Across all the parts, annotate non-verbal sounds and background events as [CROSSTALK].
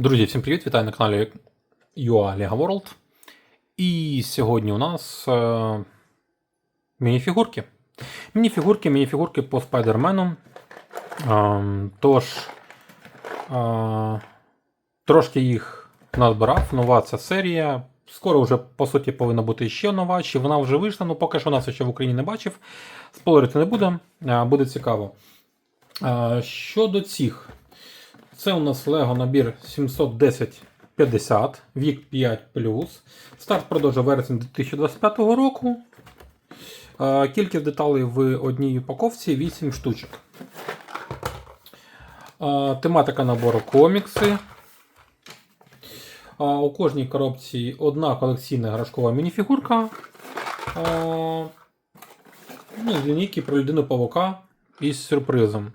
Друзі, всім привіт! Вітаю на каналі UA Lega World. І сьогодні у нас е, мініфігурки. Мініфігурки, мініфігурки по спайдермену. Е, тож, е, трошки їх назбирав. Нова ця серія. Скоро вже, по суті, повинна бути ще нова. Чи вона вже вийшла, ну поки що нас ще в Україні не бачив. Спойлерити не буде, е, буде цікаво. Е, щодо цих. Це у нас Lego набір 71050, вік 5 Старт продажу вересень 2025 року. Кількість деталей в одній упаковці 8 штучок. Тематика набору комікси. У кожній коробці одна колекційна грашкова мініфігурка. Ну, з про людину павука із сюрпризом.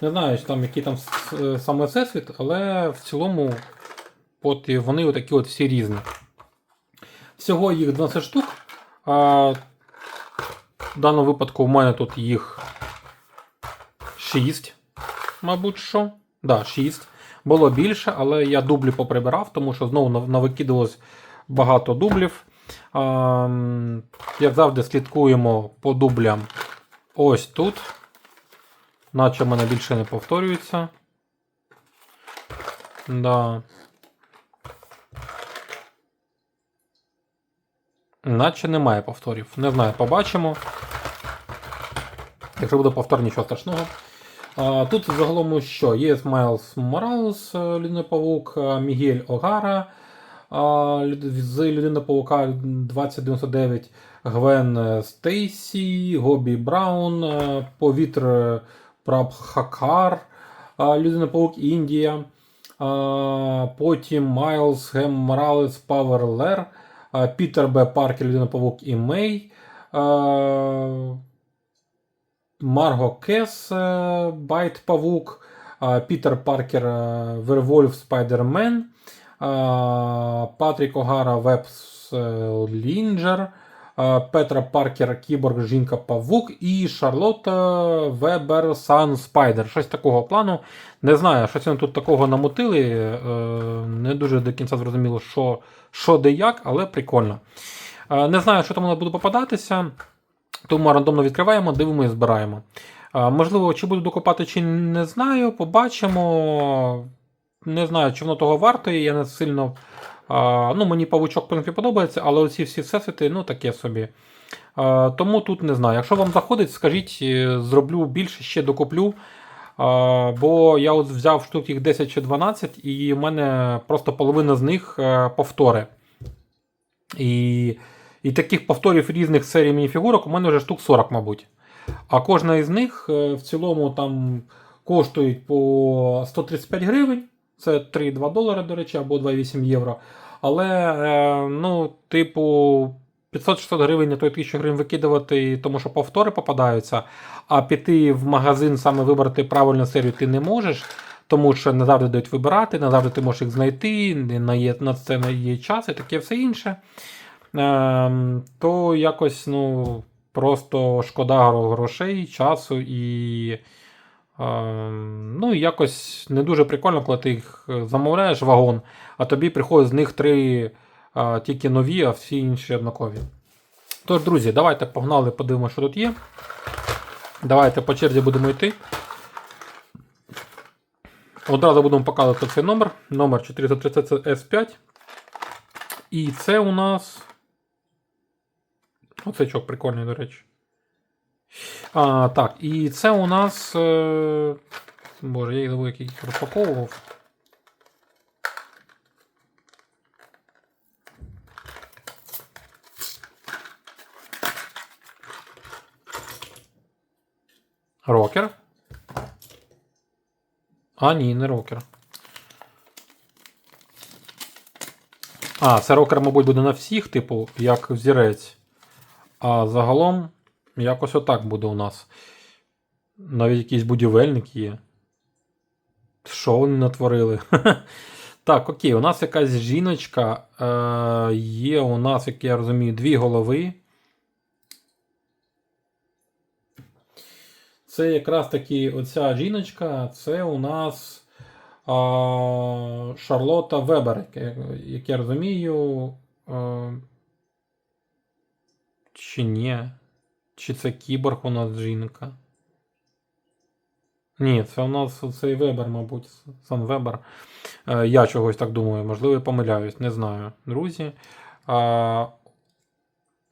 Не знаю, там який там саме всесвіт, але в цілому от вони отакі от всі різні. Всього їх 12 штук. А, в даному випадку в мене тут їх 6, мабуть що. Да, 6. Було більше, але я дублі поприбирав, тому що знову нав- навикидалось багато дублів. А, як завжди, слідкуємо по дублям ось тут. Наче в мене більше не повторюється. Да. Наче немає повторів. Не знаю, побачимо. Якщо буде повтор, нічого страшного. Тут загалом що? Є Майлз Моралес, Людина Павук, Мігель Огара з Людина Павука 2099, Гвен е, Стейсі, Гобі Браун, е, Повітр Прабхакар, Людина Павук Індія. Потім Майлз Гем Моралес Павер Лер, Пітер Б. Паркер, Людина Павук і Мей. Марго Кес, Байт Павук, Пітер Паркер, Вервольф Спайдермен, Патрік Огара Вебс Лінджер, Петра Паркер Кіборг Жінка Павук і Шарлотта Вебер Сан Спайдер. Щось такого плану. Не знаю, щось вони тут такого намутили. е, Не дуже до кінця зрозуміло, що, що де як, але прикольно. Е, Не знаю, що там буде попадатися. Тому рандомно відкриваємо, дивимося, збираємо. Можливо, чи буду докопати, чи не знаю. Побачимо. Не знаю, чи воно того вартує. Я не сильно. Ну, мені павучок в принципі, подобається, але оці всі всесвіти, ну таке собі. Тому тут не знаю. Якщо вам заходить, скажіть, е, зроблю більше, ще докуплю. Бо я от взяв штук їх 10 чи 12, і в мене просто половина з них е, повтори. І, і таких повторів різних серій мініфігурок у мене вже штук 40, мабуть. А кожна із них е, в цілому там коштують по 135 гривень. Це 3,2 долари, до речі, або 2,8 євро. Але, е, ну, типу, 500-600 гривень на той 1000 гривень викидувати, тому що повтори попадаються. А піти в магазин саме вибрати правильну серію ти не можеш, тому що не завжди дають вибирати, не завжди ти можеш їх знайти, на це не є час і таке все інше. Ем, то якось, ну, просто шкода грошей, часу і. Ем, ну, якось не дуже прикольно, коли ти їх е, замовляєш вагон, а тобі приходять з них три е, тільки нові, а всі інші однакові. Тож, друзі, давайте погнали, подивимося, що тут є. Давайте по черзі будемо йти. Одразу будемо показувати цей номер. Номер 430 S5. І це у нас. Оцей чок прикольний, до речі. А, так, і це у нас. Е... Боже, я їх забув, як їх розпаковував. Рокер. А, ні, не рокер. А, це рокер, мабуть, буде на всіх, типу, як взірець. А загалом якось отак буде у нас. Навіть якийсь будівельник є. Що вони натворили? [LAUGHS] так, окей, у нас якась жіночка. Е, є у нас, як я розумію, дві голови. Це якраз таки оця жіночка, це у нас а, Шарлота Вебер, як, я розумію. А, чи ні? Чи це кіборг у нас жінка? Ні, це у нас цей Вебер, мабуть, Сан Вебер. Е, Я чогось так думаю, можливо, я помиляюсь, не знаю, друзі. А,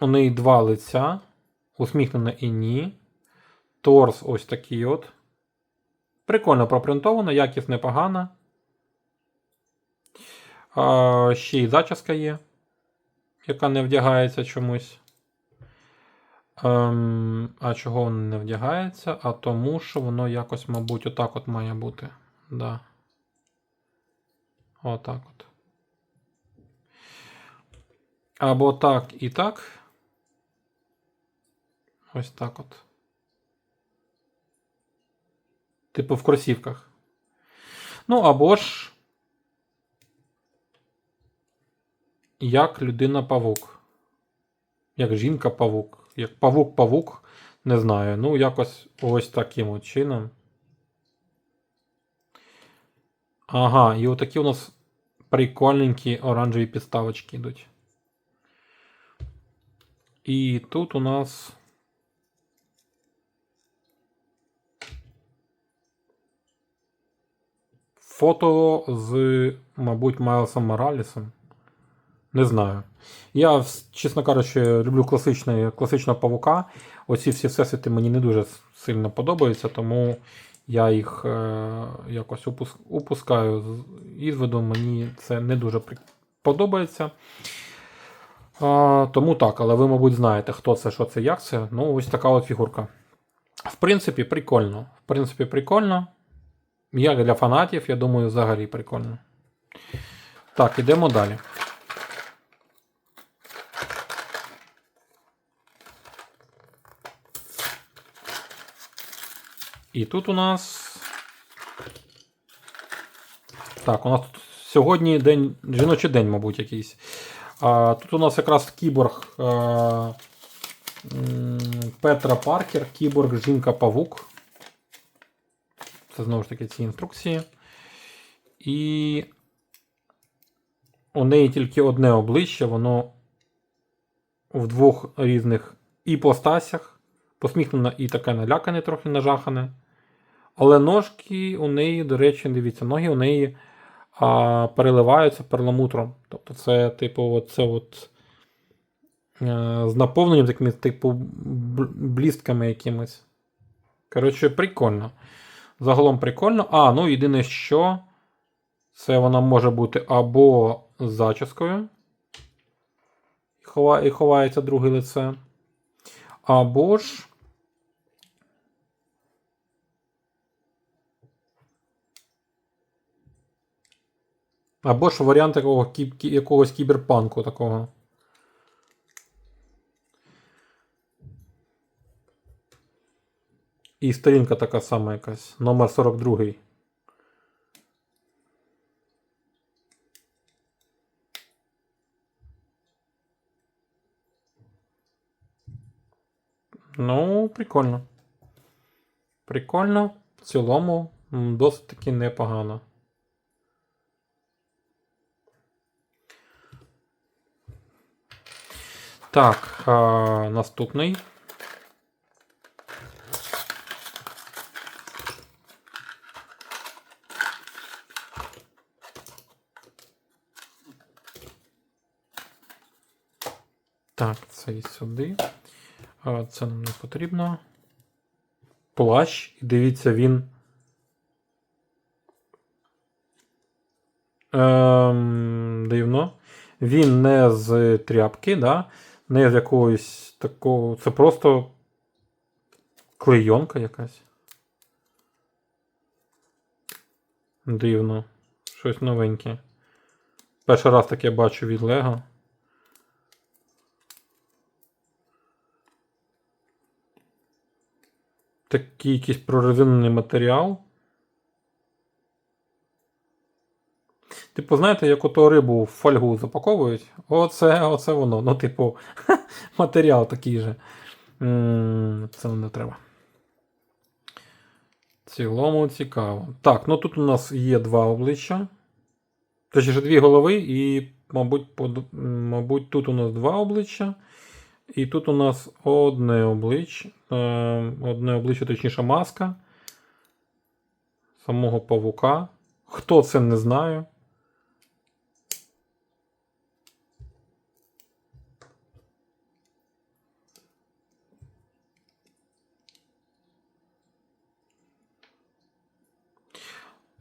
у неї два лиця. Усміхнене і ні. Торс ось такий от. Прикольно пропринтовано, якість непогана. А, ще й зачіска є, яка не вдягається чомусь. Ем, а чого воно не вдягається? А тому, що воно якось, мабуть, отак от має бути. Да. Отак от. Або так і так. Ось так от. Типу в кросівках. Ну, або ж. Як людина-павук. Як жінка-павук. Як павук-павук. Не знаю. Ну, якось ось таким от чином. Ага, і отакі у нас прикольненькі оранжеві підставочки йдуть. І тут у нас. Фото з, мабуть, Майлсом Моралісом. Не знаю. Я, чесно кажучи, люблю класичний, класичного павука. Оці всі всесвіти мені не дуже сильно подобаються, тому я їх е, якось упус- упускаю з виду. Мені це не дуже подобається. А, тому так, але ви, мабуть, знаєте, хто це, що це, як це. Ну, ось така от фігурка. В принципі, прикольно. В принципі, прикольно. Як для фанатів, я думаю, взагалі прикольно. Так, ідемо далі. І тут у нас. Так, у нас тут сьогодні день, жіночий день, мабуть, якийсь. А, тут у нас якраз кіборг а, Петра Паркер, кіборг Жінка-Павук. Це знову ж таки ці інструкції. І у неї тільки одне обличчя, воно в двох різних іпостасях. Посміхнена і таке налякане, трохи нажахане. Але ножки у неї, до речі, дивіться, ноги у неї а, переливаються перламутром. Тобто це, типу, це от, е, з наповненням такими, типу, блістками якимось. Коротше, прикольно. Загалом прикольно. А, ну єдине, що це вона може бути або з зачіскою. І ховається друге лице. Або ж. Або ж варіант кі- якогось кіберпанку такого. І сторінка така сама якась. Номер 42. Ну, прикольно. Прикольно. В цілому досить таки непогано. Так, а, наступний. Так, це і сюди. А, Це нам не потрібно. Плащ. І дивіться, він. Ем, дивно. Він не з тряпки, да? Не з якогось такого. Це просто клейонка якась. Дивно. Щось новеньке. Перший раз таке бачу від Лего. Такий якийсь прорезинений матеріал. Типу, знаєте, як ото рибу в фольгу запаковують? Оце, оце воно. Ну, типу, [LAUGHS] матеріал такий же. Це не треба. В цілому цікаво. Так, ну тут у нас є два обличчя. Точніше, дві голови, і, мабуть, под... мабуть, тут у нас два обличчя. І тут у нас одне обличчя. Е, одне обличчя, точніше, маска. Самого павука. Хто це не знаю.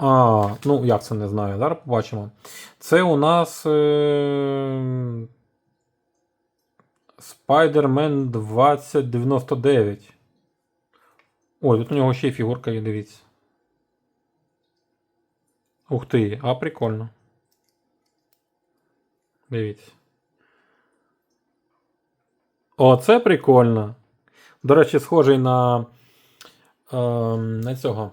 А, ну як це не знаю. Зараз побачимо. Це у нас. Е... Spider-Man 2099. Ой, тут у нього ще й фігурка є, дивіться. Ух ти, а прикольно. Дивіться. О, це прикольно. До речі, схожий на. Е, на цього.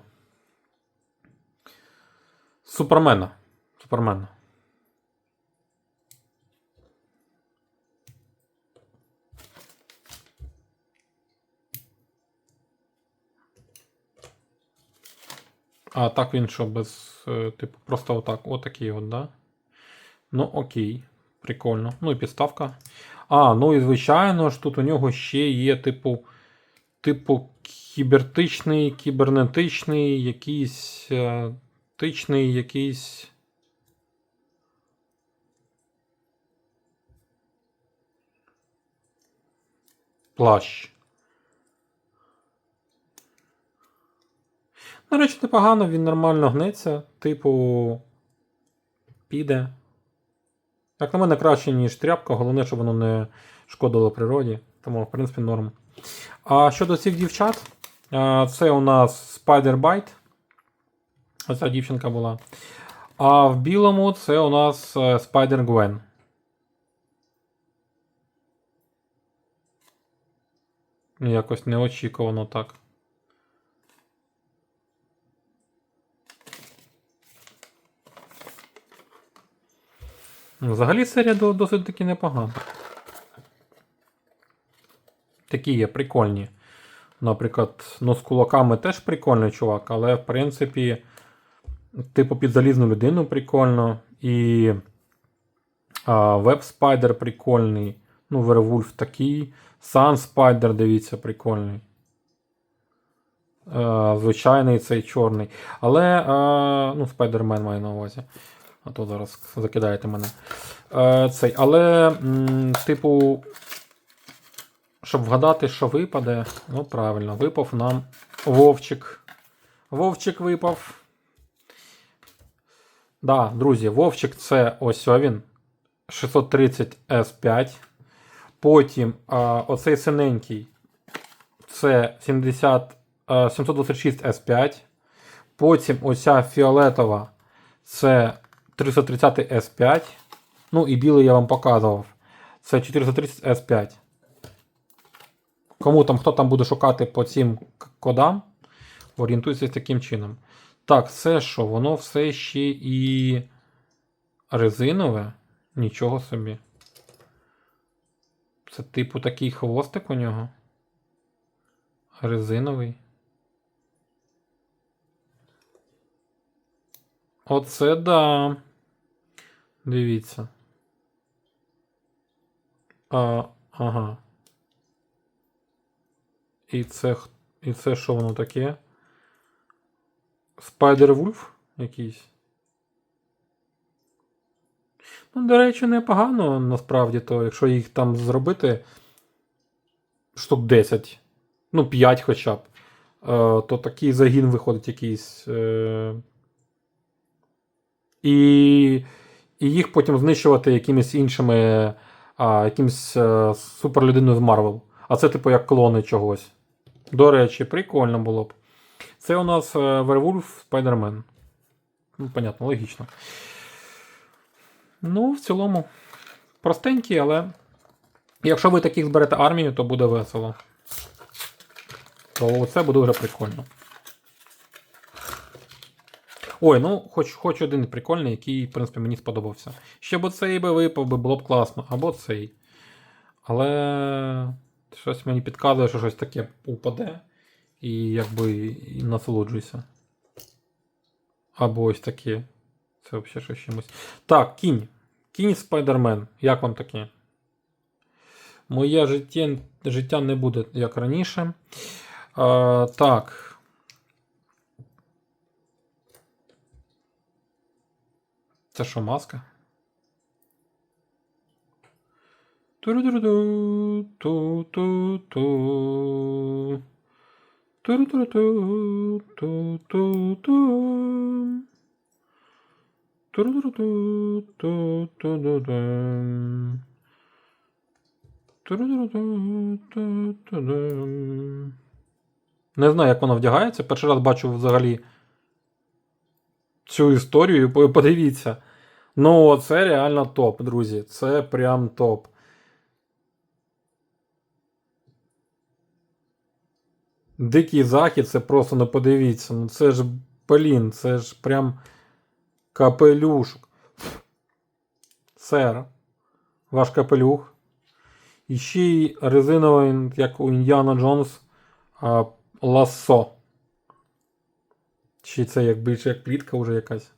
Супермена. Супермена. А так він що, без. е, Типу, просто отак. Отакий от, да? Ну, окей. Прикольно. Ну і підставка. А, ну і звичайно ж, тут у нього ще є, типу. Типу, кібертичний, кібернетичний, якийсь. Е, Тичний якийсь. Плащ. До речі, непогано, він нормально гнеться. Типу. Піде. Як на мене, краще, ніж тряпка, головне, щоб воно не шкодило природі. Тому, в принципі, норм. А щодо цих дівчат, це у нас Spider-Bite. Оця дівчинка була. А в білому це у нас е, Spider-Gwen. Якось неочікувано так. Взагалі серія досить таки непогана. Такі є прикольні. Наприклад, ну з кулаками теж прикольний чувак, але в принципі, типу під залізну людину прикольно. І а, Веб Спайдер прикольний. Ну, Вервульф такий. Сан Спайдер, дивіться, прикольний. Е, звичайний цей чорний. Але, е, ну, Спайдермен маю на увазі. А то зараз закидаєте мене. Е, цей, але, м, типу, щоб вгадати, що випаде, ну правильно, випав нам Вовчик. Вовчик випав. Да, друзі, Вовчик це ось він. 630 S5. Потім а, оцей синенький це 70, а, 726 S5. Потім оця фіолетова це 330 S5. Ну і білий я вам показував. Це 430 S5. Кому там, хто там буде шукати по цим кодам, орієнтуйтесь таким чином. Так, це що? Воно все ще і резинове? Нічого собі. Це типу такий хвостик у нього. Резиновий. Оце да. Дивіться. А, ага. І це, і це що воно таке? Spider-Wolf якийсь. Ну, до речі, непогано насправді, то якщо їх там зробити штук 10, ну 5 хоча б, е, то такий загін виходить якийсь. Е, і, і їх потім знищувати якимись іншими, а, якимсь е, суперлюдиною з Марвел. А це, типу, як клони чогось. До речі, прикольно було б. Це у нас Werewolf Spider-Man. Ну, понятно, логічно. Ну, в цілому, простенький, але якщо ви таких зберете армію, то буде весело. То це буде вже прикольно. Ой, ну, хоч, хоч один прикольний, який, в принципі, мені сподобався. Ще б цей би випав, би було б класно, або цей. Але щось мені підказує, що щось таке упаде. І якби і насолоджуйся. Або ось таке. Це взагалі щось чимось. Так, кінь. Кінь Спайдермен. Як вам таке? Моє життя, життя не буде як раніше. А, так. Це що, маска? Ту-ру-ру-ду, Не знаю, як воно вдягається. Перший раз бачу взагалі цю історію. Подивіться. Ну, це реально топ, друзі. Це прям топ. Дикий захід, це просто не подивіться. Ну це ж, блін, це ж прям капелюшок. Сер. Ваш капелюх. І ще й резиновий, як у Індіана Джонс, лассо. Чи це як більше як плітка вже якась.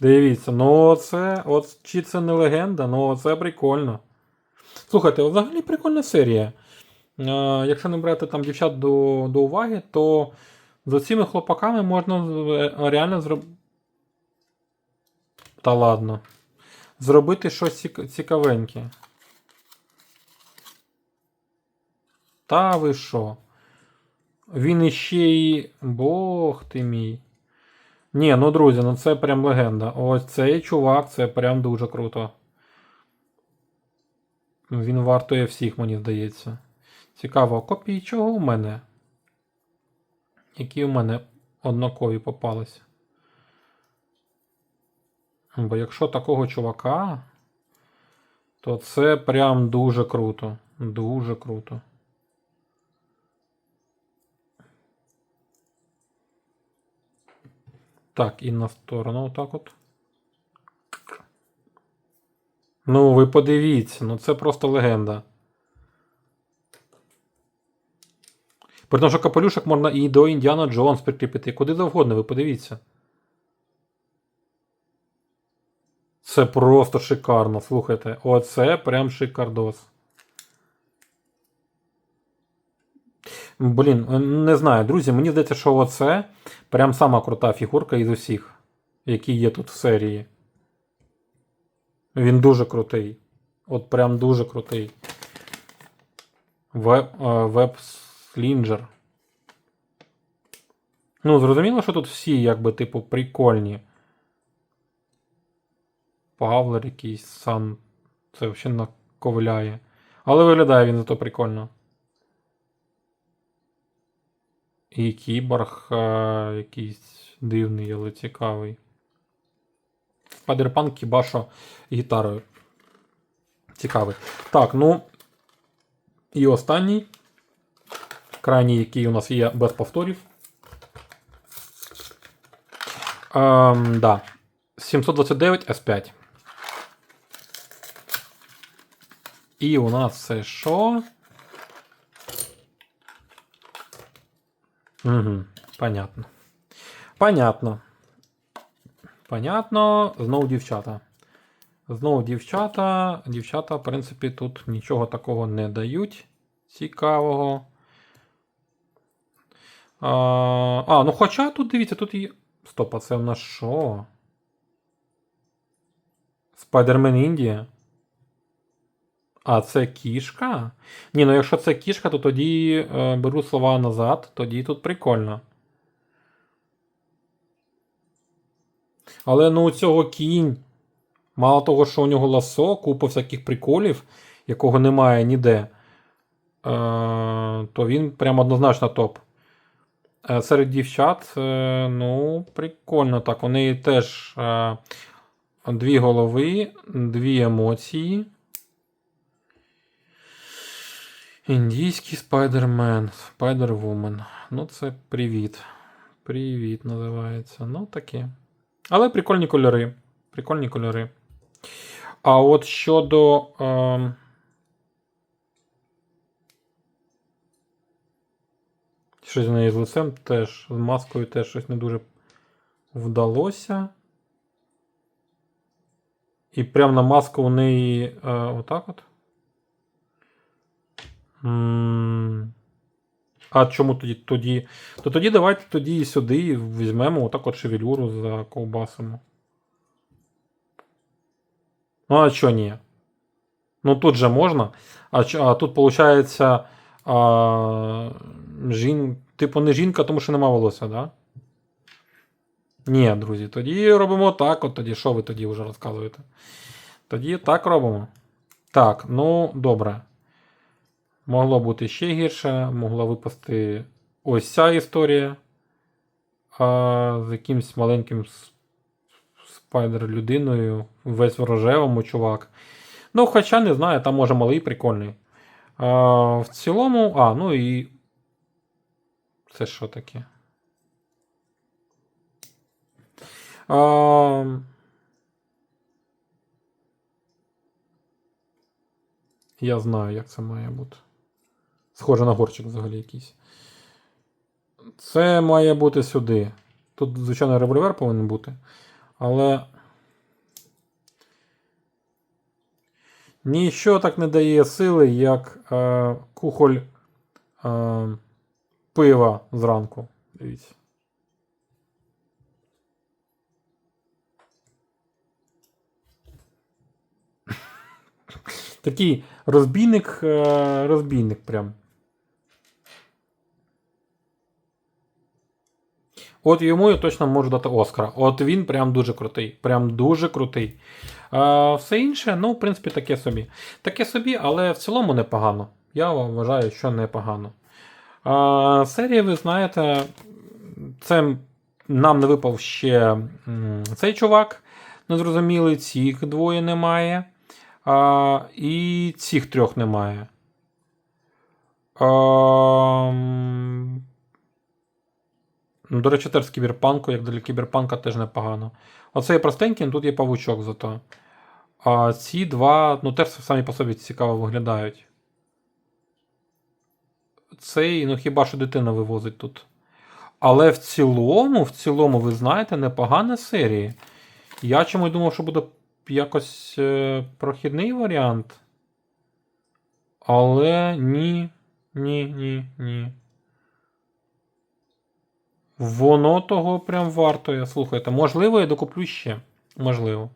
Дивіться, ну це, от чи це не легенда, ну це прикольно. Слухайте, взагалі прикольна серія. Е, якщо не брати там дівчат до, до уваги, то з цими хлопаками можна реально зробити. Та ладно. Зробити щось цік- цікавеньке. Та ви що? Він іще й. Бог ти мій. Ні, ну друзі, ну це прям легенда. Ось цей чувак, це прям дуже круто. Він вартує всіх, мені здається. Цікаво, копії чого у мене? Які у мене однакові попалися? Бо якщо такого чувака, то це прям дуже круто. Дуже круто. Так, і на сторону отак от. Ну, ви подивіться, ну це просто легенда. При тому, що капелюшок можна і до Індіана Джонс прикріпити, куди завгодно, ви подивіться. Це просто шикарно, слухайте. Оце прям шикардос. Блін, не знаю, друзі, мені здається, що оце прям сама крута фігурка із усіх, які є тут в серії. Він дуже крутий. От прям дуже крутий. Веб, е, веб Слінджер. Ну, зрозуміло, що тут всі, якби, типу, прикольні. Павлер якийсь сам. Це взагалі наковляє. Але виглядає він зато прикольно. І кіборг е, якийсь дивний, але цікавий. Спайдерпанк хіба що гітарою. Цікавий. Так, ну. І останній. Крайній, який у нас є без повторів. Ем, да. 729 S5. І у нас це що? Угу, понятно. Понятно. Понятно. Знову дівчата. Знову дівчата. Дівчата, в принципі, тут нічого такого не дають. Цікавого. А, ну хоча тут дивіться, тут є. Стоп, а це в нас що? Спайдермен Індія. А, це кішка? Ні, ну якщо це кішка, то тоді е, беру слова назад, тоді тут прикольно. Але ну у цього кінь. Мало того, що у нього ласо, купа всяких приколів, якого немає ніде, е, то він прям однозначно топ. Е, серед дівчат, е, ну, прикольно так. У неї теж е, дві голови, дві емоції. Індійський спайдермен, спайдервумен. Ну, це привіт. Привіт називається. Ну, таке. Але прикольні кольори. Прикольні кольори. А от щодо. Е... Щось в неї з лицем теж, з маскою теж щось не дуже вдалося. І прямо на маску у неї е, отак от. А чому тоді? тоді? То тоді давайте тоді і сюди візьмемо отак от шевелюру за ковбасимо. Ну, а що ні? Ну тут же можна. А, а тут, виходить, а, жін... типу не жінка, тому що нема волосся, да? Ні, друзі, тоді робимо так, от тоді, що ви тоді вже розказуєте? Тоді так робимо. Так, ну добре. Могло бути ще гірше, могла випасти ось ця історія. А, з якимсь маленьким спайдер-людиною, весь в рожевому чувак. Ну, хоча не знаю, там може малий прикольний. А, в цілому, а, ну і. Це що таке? А, я знаю, як це має бути. Схоже на горчик взагалі якийсь. Це має бути сюди. Тут, звичайно, револьвер повинен бути. Але. Ніщо так не дає сили, як е, кухоль е, пива зранку. Дивіться. [LAUGHS] Такий розбійник, е, розбійник прям. От йому я точно можу дати Оскара. От він прям дуже крутий. Прям дуже крутий. А, все інше, ну, в принципі, таке собі. Таке собі, але в цілому непогано. Я вважаю, що непогано. А, серія, ви знаєте, це нам не випав ще цей чувак. Незрозумілий, цих двоє немає. А, і цих трьох немає. А, Ну, до речі, теж з кіберпанку, як для кіберпанка, теж непогано. Оцей простенький, ну, тут є павучок зато. А ці два, ну, теж самі по собі цікаво виглядають. Цей, ну хіба що дитина вивозить тут. Але в цілому, в цілому, ви знаєте, непогана серія. Я чомусь думав, що буде якось е, прохідний варіант. Але ні, ні, ні, ні. Воно того прям вартує. Слухайте, можливо, я докуплю ще. Можливо.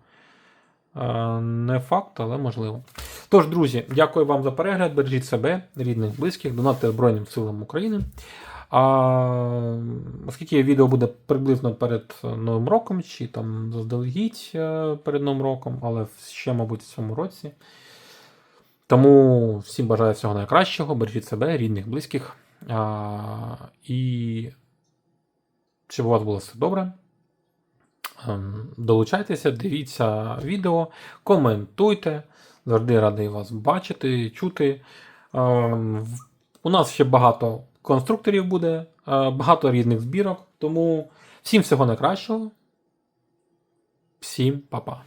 Е, Не факт, але можливо. Тож, друзі, дякую вам за перегляд. Бережіть себе, рідних, близьких, донатьте Збройним силам України. А, оскільки відео буде приблизно перед Новим роком, чи там заздалегідь е, перед Новим роком, але ще, мабуть, в цьому році. Тому всім бажаю всього найкращого, бережіть себе, рідних, близьких. А, і щоб у вас було все добре. Ем, Долучайтеся, дивіться відео, коментуйте. Завжди радий вас бачити, чути. Ем, У нас ще багато конструкторів буде, е, багато різних збірок. Тому всім всього найкращого. Всім па-па.